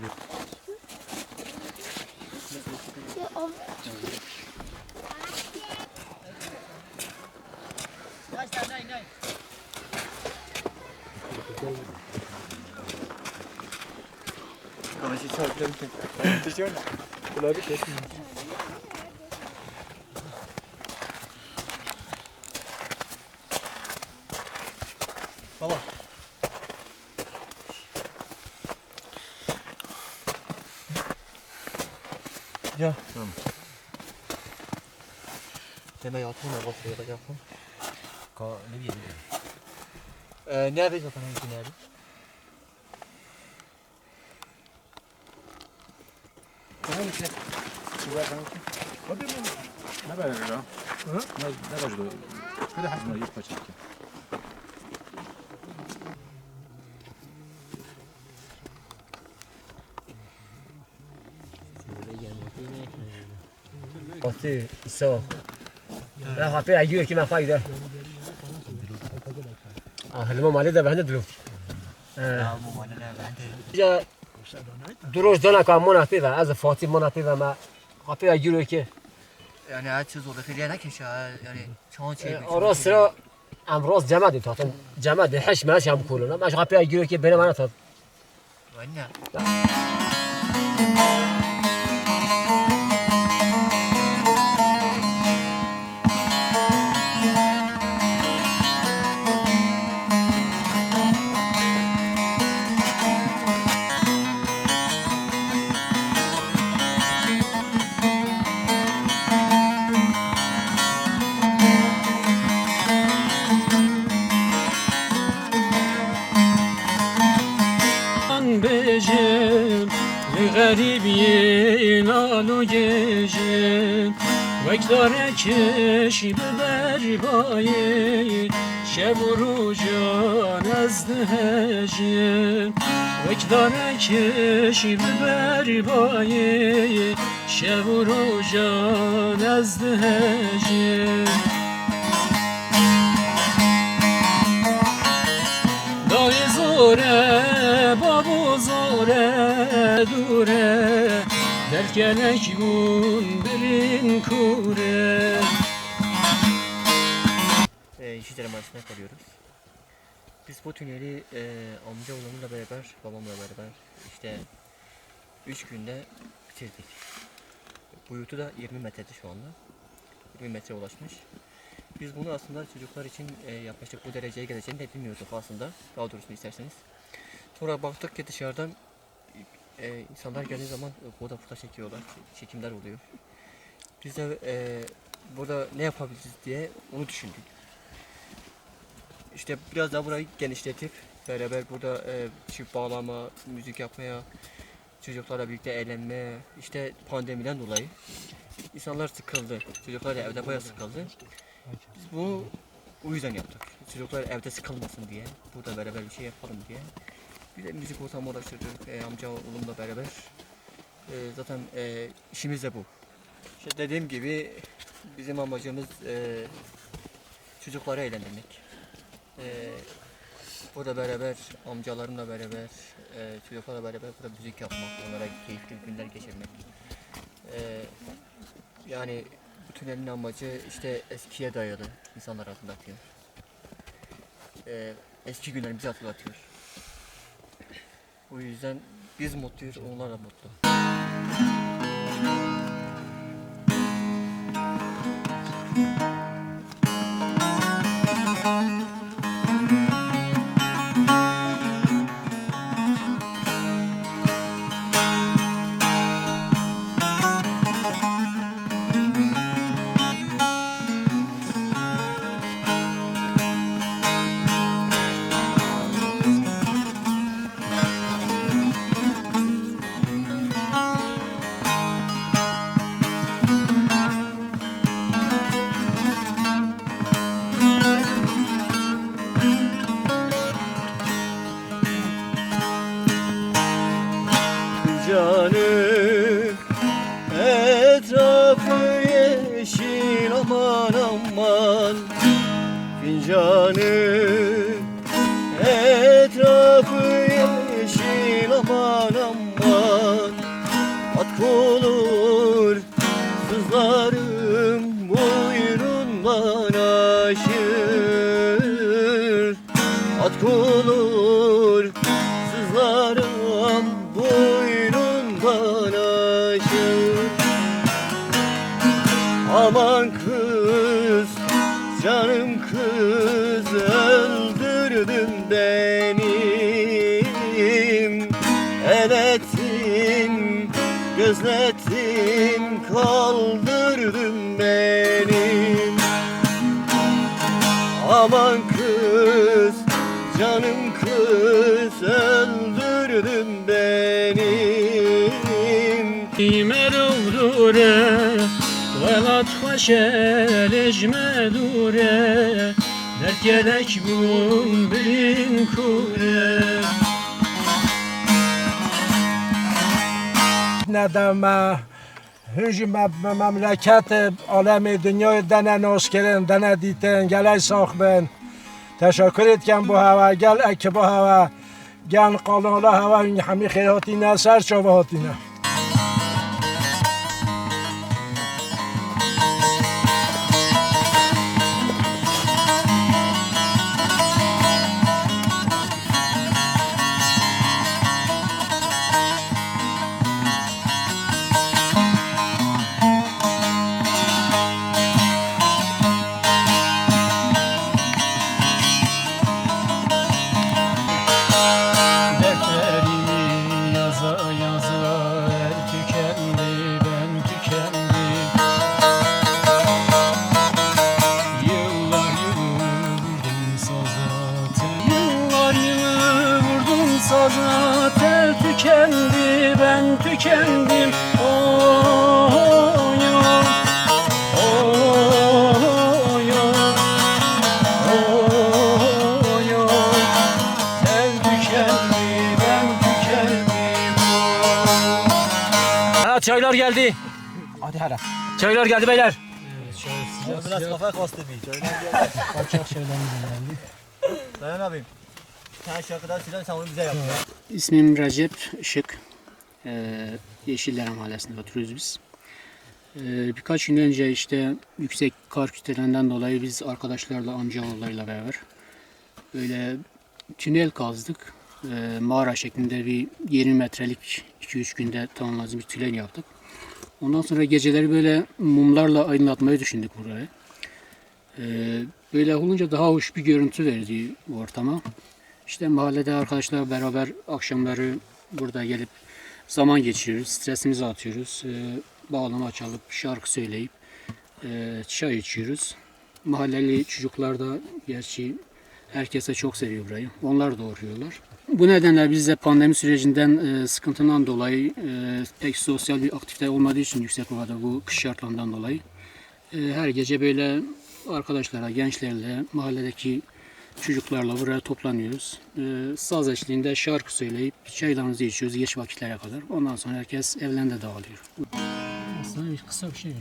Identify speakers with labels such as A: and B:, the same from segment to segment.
A: gelir. Konuşu çarpıyorum ki. Düşüyor mu? Kulağı bir kesin. Baba. Beceri.
B: Demek altına basıyor yapacaksın.
A: Ka ne diyeyim?
B: Ee, nerede zaten hangi nerede?
A: Ne böyle ya? Ne ne da? Hadi hazma yiyip kaçak ki.
C: Otu iso. Ben hafif ayıyor ki ben fayda. Ah, lima mali de bende dulu. Ya duruş dana ka munafi ve az Fatih munafi ve ma hafif ayıyor ki.
B: Yani her şey zorda kırıya ne keşe yani çoğun şey.
C: Orası sıra امروز جمع دی تاتن جمع دی حش ماش هم کولنا ماش هفته ayıyor ki benim ana tat.
B: Anne.
D: نالو گجم وکدار کشی ببر بایی شب و روزان از دهجم وکدار کشی ببر بایی شب و روزان از دهجم Serkelek bun belin
B: kure ee, Yeşil kalıyoruz. Biz bu tüneli e, amca oğlumla beraber, babamla beraber işte 3 günde bitirdik. Boyutu da 20 metrede şu anda. 20 metre ulaşmış. Biz bunu aslında çocuklar için e, yaklaşık bu dereceye geleceğini de bilmiyorduk aslında. Daha doğrusu isterseniz. Sonra baktık ki dışarıdan e, insanlar geldiği zaman e, burada foto çekiyorlar. Çekimler oluyor. Biz de e, burada ne yapabiliriz diye onu düşündük. İşte biraz daha burayı genişletip beraber burada e, çift bağlama, müzik yapmaya, çocuklarla birlikte eğlenmeye, işte pandemiden dolayı insanlar sıkıldı. Çocuklar da evde bayağı sıkıldı. Biz bunu o yüzden yaptık. Çocuklar evde sıkılmasın diye, burada beraber bir şey yapalım diye. De müzik ortamı oluşturduk e, amca oğlumla beraber. E, zaten e, işimiz de bu. İşte dediğim gibi bizim amacımız e, çocukları eğlendirmek. Ee, burada beraber amcalarımla beraber, e, çocuklarla beraber burada müzik yapmak, onlara keyifli günler geçirmek. Ee, yani bu tünelin amacı işte eskiye dayalı insanlar hatırlatıyor. Ee, eski günlerimizi hatırlatıyor. O yüzden biz mutluyuz, onlar da mutlu.
E: canı Etrafı yeşil aman aman.
B: At olur sızlarım Buyurun bana şiir At olur sızlarım Seyrettin, gözlettin, kaldırdın beni Aman kız, canım kız, öldürdün beni
D: Kime dure, velat haşer, ecme dure Dert gerek bun bilin kure.
F: ندم هیچ مملکت عالم دنیای دنه ناس کردن دنه دیتن گله ساخ بن تشکرت کن با هوا گل اک با هوا. گن قالولا هوا همی خیراتی نه سر چاوه هاتی نه
D: Oh ya Oh ya Tel tükendi, ben tükendim.
C: Ha çaylar geldi.
F: Hadi hala.
C: Çaylar geldi beyler.
B: Biraz kafa kastı bir
F: Kaçak şeylerimiz geldi.
B: Dayan abim Sen şarkıdan silen sen onu bize yap ya.
G: İsmim Recep Işık. Ee, Yeşillere Mahallesi'nde oturuyoruz biz. Ee, birkaç gün önce işte yüksek kar kütlelerinden dolayı biz arkadaşlarla, amcaoğullarıyla beraber böyle tünel kazdık. Ee, mağara şeklinde bir 20 metrelik 2-3 günde tamamladığımız bir tünel yaptık. Ondan sonra geceleri böyle mumlarla aydınlatmayı düşündük burayı. Böyle olunca daha hoş bir görüntü verdi bu ortama. İşte mahallede arkadaşlar beraber akşamları burada gelip zaman geçiriyoruz. Stresimizi atıyoruz. Ee, bağlama çalıp şarkı söyleyip e, çay içiyoruz. Mahalleli çocuklar da gerçi herkese çok seviyor burayı. Onlar da uğruyorlar. Bu nedenle biz de pandemi sürecinden e, sıkıntından dolayı e, pek sosyal bir aktivite olmadığı için yüksek ovada bu kış şartlarından dolayı e, her gece böyle arkadaşlara, gençlerle, mahalledeki çocuklarla buraya toplanıyoruz. Ee, saz eşliğinde şarkı söyleyip çaylarımızı içiyoruz geç vakitlere kadar. Ondan sonra herkes evlerinde dağılıyor.
D: Aslında bir kısa bir şey.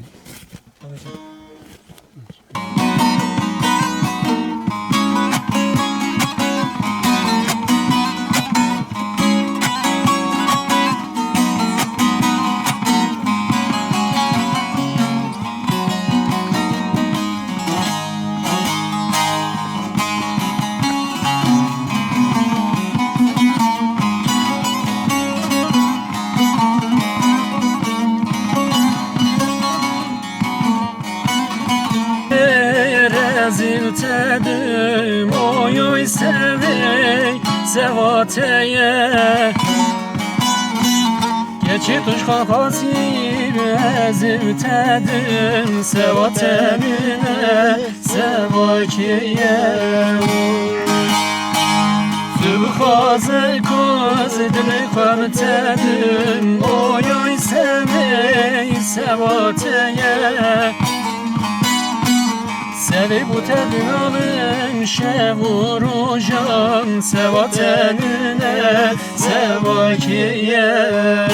D: Rezil sevey sevateye Geçit uç kafası rezil tedim sevatemine sevakiye. Zülxazı koz dili xartedim oy oy sevey sevateye Sevi bu tedinanın şevurucan Seva tenine sevakiye